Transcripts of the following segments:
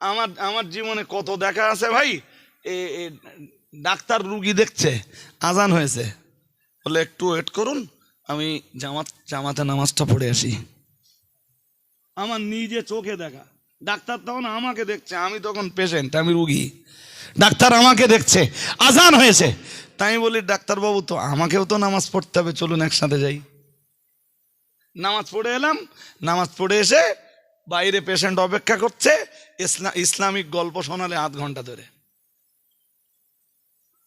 আমার আমার জীবনে কত দেখা আছে ভাই? এ ডাক্তার রুগী দেখছে, আজান হয়েছে। বলে, একটু ওয়েট করুন, আমি জামাত, জামাতে নামাজটা পড়ে আসি। আমার নিজে চোখে দেখা। ডাক্তার তখন আমাকে দেখছে, আমি তখন পেশেন্ট আমি রুগী। ডাক্তার আমাকে দেখছে, আজান হয়েছে। তাই বলি, ডাক্তারবাবু, তো আমাকেও তো নামাজ পড়তে হবে, চলুন একসাথে যাই। নামাজ পড়ে এলাম, নামাজ পড়ে এসে বাইরে পেশেন্ট অপেক্ষা করছে ইসলামিক গল্প শোনালে আধ ঘণ্টা ধরে।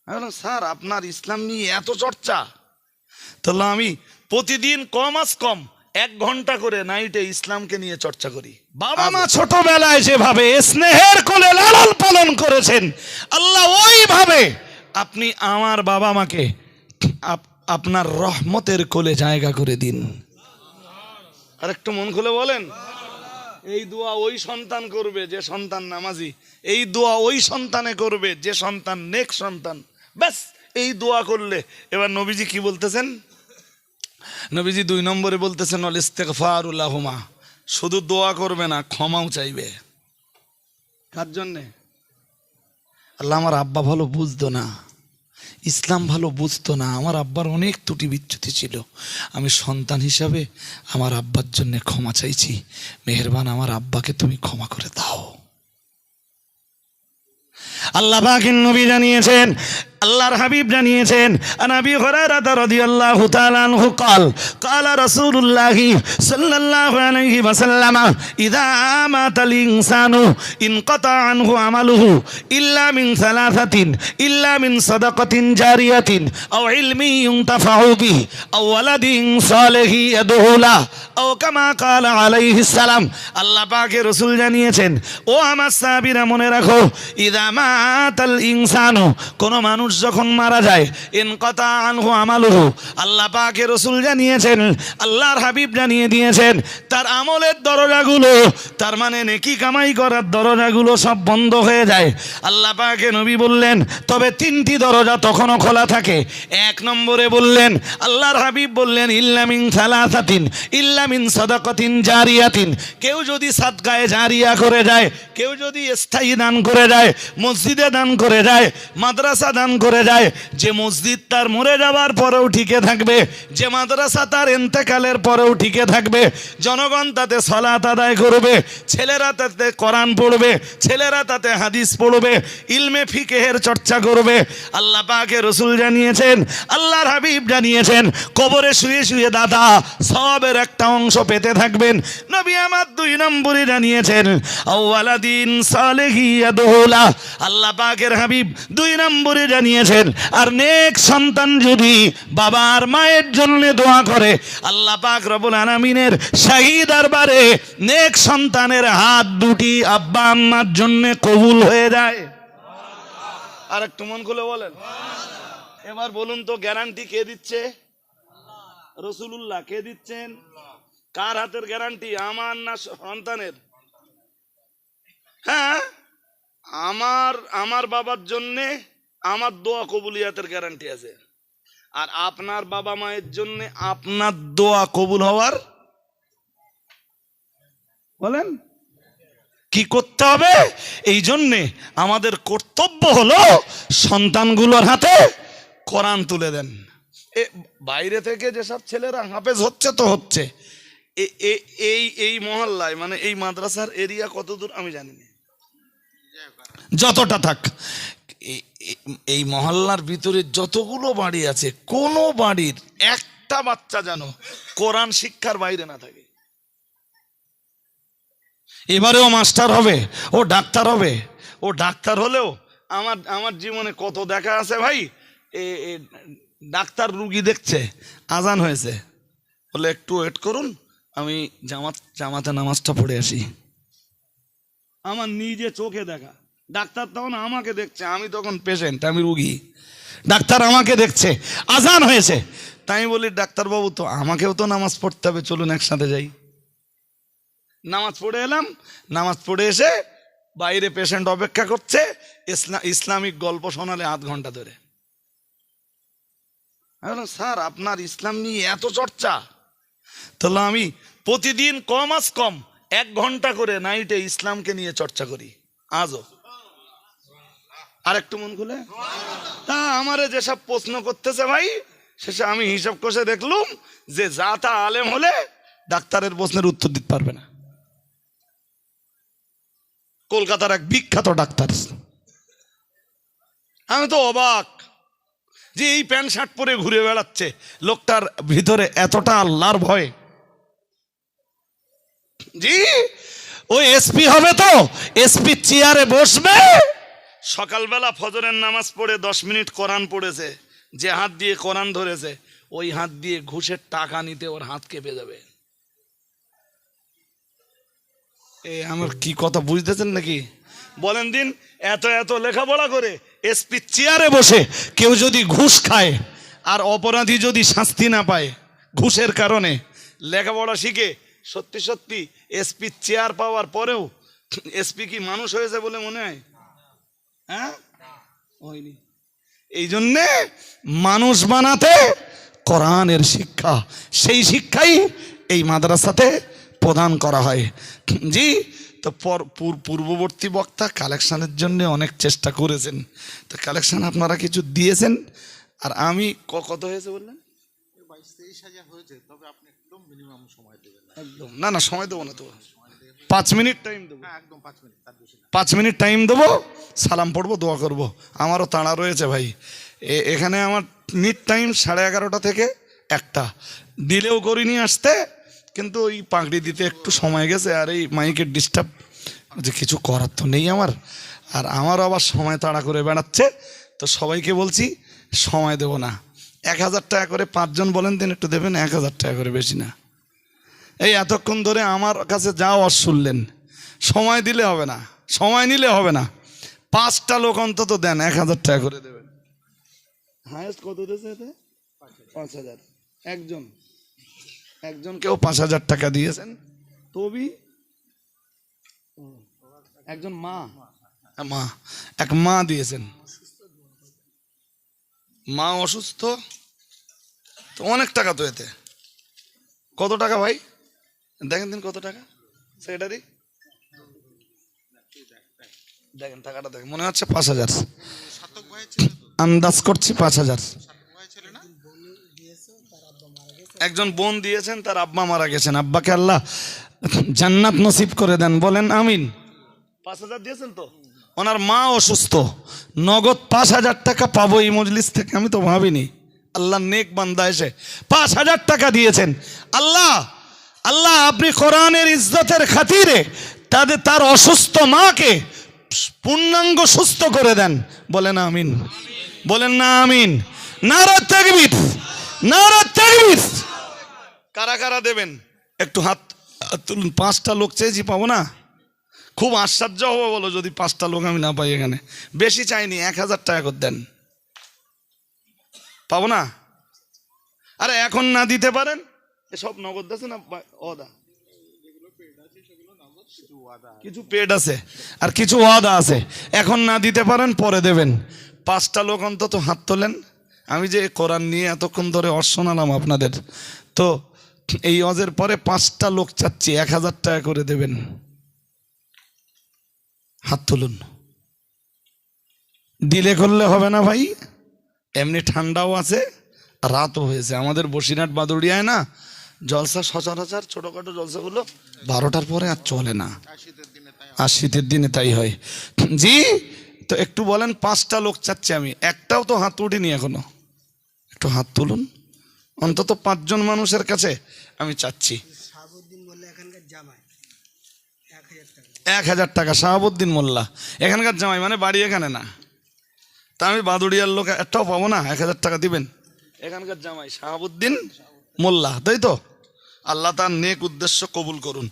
আমি বললাম স্যার আপনার ইসলাম নিয়ে এত চর্চা। তাহলে আমি প্রতিদিন কম আজ কম এক ঘণ্টা করে নাইটে ইসলামকে নিয়ে চর্চা করি। বাবা মা ছোটবেলায় যেভাবে স্নেহের কোলে লালন পালন করেছেন আল্লাহ ওইভাবে আপনি আমার বাবা মাকে আপনার রহমতের কোলে জায়গা করে দিন। আর একটু মন খুলে বলেন। এই দোয়া ওই সন্তান করবে যে সন্তান নামাজি। এই দোয়া ওই সন্তানে করবে যে সন্তান নেক সন্তান। ব্যাস, এই দোয়া করলে। এবার নবীজি কি বলতেছেন? নবীজি দুই নম্বরে বলতেছেন অল ইস্তেকফারুল্লাহুমা শুধু দোয়া করবে না, ক্ষমাও চাইবে। কার জন্যে? আল্লাহ আমার আব্বা ভালো বুঝতো না। ইসলাম ভালো বুঝতো না। আমার আব্বার অনেক ত্রুটি বিচ্যুতি ছিল। আমি সন্তান হিসাবে আমার আব্বার জন্য ক্ষমা চাইছি। মেহরবান আমার আব্বাকে তুমি ক্ষমা করে দাও। আল্লাহ নবী জানিয়েছেন আল্লাহর হাবিব জানিয়েছেন আনাবি হুরায়রা রাদিয়াল্লাহু তাআলা আনহু قال قال رسول الله صلى الله عليه وسلم اذا مات الانسان انقطع عنه عمله الا من ثلاثه الا من صدقه جاريه او علم ينتفع به او ولد صالح يدعو له او كما قال عليه السلام আল্লাহ পাকের রাসূল জানিয়েছেন ও আমার সাহাবীরা মনে রাখো ইদা মাতাল ইনসানু কোন মানুষ যখন মারা যায়, ইন কথা আনহু আমালুহু, আল্লাহ পাকে রসুল জানিয়েছেন, আল্লাহর হাবিব জানিয়ে দিয়েছেন, তার আমলের দরজাগুলো, তার মানে নেকি কামাই করার দরজাগুলো সব বন্ধ হয়ে যায়। আল্লাহ পাকে নবী বললেন, তবে তিনটি দরজা তখনও খোলা থাকে। এক নম্বরে বললেন, আল্লাহর হাবিব বললেন ইল্লামিন সালাসাতিন ইল্লামিন সাদাকাতিন জারিয়াতিন। কেউ যদি সাদকায়ে জারিয়া করে যায়, কেউ যদি স্থায়ী দান করে যায়, মসজিদে দান করে যায়, মাদ্রাসা দান করে যায়। যে মসজিদ তার মরে যাওয়ার পরেও টিকে থাকবে, যে মাদ্রাসা তার এন্তেকালের পরেও টিকে থাকবে, জনগণ তাতে সলাত আদায় করবে, ছেলেরা তাতে কোরআন পড়বে, ছেলেরা তাতে হাদিস পড়বে, ইলমে ফিকেহের চর্চা করবে। আল্লাহ পাকে রসুল জানিয়েছেন, আল্লাহর হাবিব জানিয়েছেন, কবরে শুয়ে শুয়ে দাদা সবের একটা অংশ পেতে থাকবেন। নবী আমার দুই নম্বরে জানিয়েছেন সালেহিয়াদুলা আল্লাহ পাকের হাবিব দুই নম্বরে জানিয়েছেন আর নেক সন্তান যদি বাবা আর মায়ের জন্য দোয়া করে, আল্লাহ পাক রবুল আলামিনের শাহী দরবারে নেক সন্তানের হাত দুটি আব্বা আম্মার জন্য কবুল হয়ে যায়। আর একটু মন খুলে বলেন। এবার বলুন তো গ্যারান্টি কে দিচ্ছে? রসুলুল্লাহ কে দিচ্ছেন? কার হাতের গ্যারান্টি আমার না সন্তানের? হ্যাঁ? আমার আমার বাবার জন্যে আমার দোয়া কবুলিয়াতের গ্যারান্টি আছে। আর আপনার বাবা মায়ের জন্য আপনার দোয়া কবুল হওয়ার বলেন? কি করতে হবে? এই জন্যে আমাদের কর্তব্য হলো সন্তানগুলোর হাতে কোরআন তুলে দেন। এ, বাইরে থেকে যেসব ছেলেরা হাফেজ হচ্ছে তো হচ্ছে। এই এই মহল্লায় মানে এই মাদ্রাসার এরিয়া কত দূর আমি জানি না যতটা থাক। এই মহল্লার ভিতরে যতগুলো বাড়ি আছে, কোনো বাড়ির একটা বাচ্চা যেন কোরআন শিক্ষার বাইরে না থাকে। এবারেও মাস্টার হবে, ও ডাক্তার হবে, ও ডাক্তার হলেও আমার আমার জীবনে কত দেখা আছে ভাই? এ ডাক্তার রুগী দেখছে, আজান হয়েছে। বলে, একটু ওয়েট করুন, আমি জামাত, জামাতে নামাজটা পড়ে আসি। আমার নিজে চোখে দেখা। ডাক্তার তখন আমাকে দেখছে, আমি তখন পেশেন্ট আমি রুগী। ডাক্তার আমাকে দেখছে, আজান হয়েছে। তাই বলি, ডাক্তারবাবু, তো আমাকেও তো নামাজ পড়তে হবে, চলুন একসাথে যাই। নামাজ পড়ে এলাম, নামাজ পড়ে এসে বাইরে পেশেন্ট অপেক্ষা করছে, ইসলা- ইসলামিক গল্প শোনালে আধ ঘণ্টা ধরে। স্যার, আপনার ইসলাম নিয়ে এত চর্চা। তাহলে আমি প্রতিদিন কম আজ কম, এক ঘণ্টা করে নাইটে ইসলামকে নিয়ে চর্চা করি। আজও। আর একটু মন খুলে। তা আমারে যেসব প্রশ্ন করতেছে ভাই, শেষে আমি হিসাব কষে দেখলুম যে যা তা আলেম হলে ডাক্তারের প্রশ্নের উত্তর দিতে পারবে না। কলকাতার এক বিখ্যাত ডাক্তার। আমি তো অবাক যে এই প্যান্ট শার্ট পরে ঘুরে বেড়াচ্ছে, লোকটার ভিতরে এতটা আল্লাহর ভয়। জি, ও এসপি হবে তো, এসপি চেয়ারে বসবে। সকালবেলা ফজরের নামাজ পড়ে দশ মিনিট কোরআন পড়েছে, যে হাত দিয়ে কোরআন ধরেছে, ওই হাত দিয়ে ঘুষের টাকা নিতে ওর হাত কেঁপে যাবে। এ, আমার কি কথা বুঝতেছেন নাকি? বলেন দিন, এত এত লেখাপড়া করে এসপি চেয়ারে বসে কেউ যদি ঘুষ খায় আর অপরাধী যদি শাস্তি না পায় ঘুষের কারণে, লেখাপড়া শিখে সত্যি সত্যি এসপি চেয়ার পাওয়ার পরেও এসপি কি মানুষ হয়েছে বলে মনে হয়? হ্যাঁ? হয়নি। এই জন্যে মানুষ বানাতে কোরআনের শিক্ষা সেই শিক্ষাই এই মাদ্রাসাতে প্রদান করা হয়। জি তো পর- পূর- পূর্ববর্তী বক্তা কালেকশনের জন্য অনেক চেষ্টা করেছেন। তো কালেকশন আপনারা কিছু দিয়েছেন? আর আমি কত হয়েছে বললেন? বাইশ তেইশ হাজার হয়েছে তবে আপনি একদম মিনিমাম সময় দেবেন একদম। না না সময় দেবো না তো। পাঁচ মিনিট টাইম দেবো। হ্যাঁ একদম পাঁচ মিনিট টাইম দেবো সালাম পড়ব দোয়া করব। আমারও তাড়া রয়েছে ভাই। এ- এখানে আমার নিট টাইম সাড়ে এগারোটা থেকে একটা। দিলেও করিনি আসতে কিন্তু ওই পাগড়ি দিতে একটু সময় গেছে আর এই মাইকের ডিস্টার্ব যে কিছু করার তো নেই আমার। আর আমার আবার সময় তাড়া করে বেড়াচ্ছে। তো সবাইকে বলছি সময় দেব না। এক হাজার টাকা করে পাঁচজন বলেন দিন একটু দেবেন এক হাজার টাকা করে বেশি না। এই এতক্ষণ ধরে আমার কাছে যা অস শুনলেন, সময় দিলে হবে না, সময় নিলে হবে না। পাঁচটা লোক অন্তত দেন, এক হাজার টাকা করে দেবেন। হায়েস্ট কত দিয়েছে এতে? পাঁচ হাজার। একজন। একজন কেউ পাঁচ হাজার টাকা দিয়েছেন। তবি? একজন মা। মা। এক মা দিয়েছেন। মা অসুস্থ? তো অনেক টাকা তো এতে। কত টাকা ভাই? দেখেন দিন কত টাকা সেটারই দেখেন টাকাটা দেখেন, মনে হচ্ছে পাঁচ হাজার। আন্দাজ করছি পাঁচ হাজার। একজন বোন দিয়েছেন, তার আব্বা মারা গেছেন। আব্বাকে আল্লাহ জান্নাত নসিব করে দেন, বলেন আমিন। পাঁচ হাজার দিয়েছেন তো? ওনার মা অসুস্থ। নগদ পাঁচ হাজার টাকা পাবো এই মজলিস থেকে, আমি তো ভাবিনি। আল্লাহ নেক বান্দা এসে পাঁচ হাজার টাকা দিয়েছেন। আল্লাহ আল্লাহ আপনি কোরআনের ইজ্জতের খাতিরে তাদের, তার অসুস্থ মাকে পূর্ণাঙ্গ সুস্থ করে দেন। বলেন আমিন। বলেন না আমিন। নারা তাকবীর। নারা তাকবীর। কারা কারা দেবেন? একটু হাত তুলুন। পাঁচটা লোক চেয়েছি পাবো না? খুব আশ্চর্য হব বলো যদি পাঁচটা লোক আমি না পাই এখানে। বেশি চাইনি, এক হাজার টাকা করে দেন। পাবো না? আরে এখন না দিতে পারেন? সব নগদ আছে না অদা কিছু পেড আছে আর কিছু ওয়াদা আছে। এখন না দিতে পারেন, পরে দেবেন। পাঁচটা লোক অন্তত হাত তোলেন। আমি যে কোরআন নিয়ে এতক্ষণ ধরে অর শোনালাম আপনাদের, তো এই অজের পরে পাঁচটা লোক চাচ্ছি, এক হাজার টাকা করে দেবেন। হাত তুলুন। দিলে করলে হবে না ভাই। এমনি ঠান্ডাও আছে, রাতও হয়েছে। আমাদের বসিরহাট বাদুড়িয়ায় না জলসা সচরাচর ছোটোখাটো জলসাগুলো বারোটার পরে আর চলে না। আর শীতের দিনে তাই হয়। জি, তো একটু বলেন পাঁচটা লোক চাচ্ছি আমি। একটাও তো হাত উঠিনি এখনও। একটু হাত তুলুন। অন্তত পাঁচজন মানুষের কাছে আমি চাচ্ছি। এক হাজার টাকা, শাহাবুদ্দিন মোল্লা। এখানকার জামাই মানে বাড়ি এখানে না। তা আমি বাদুড়িয়ার লোক একটাও পাবো না? এক হাজার টাকা দিবেন। এখানকার জামাই, শাহাবুদ্দিন মোল্লা, তাই তো? আল্লাহ তার নেক উদ্দেশ্য কবুল করুন।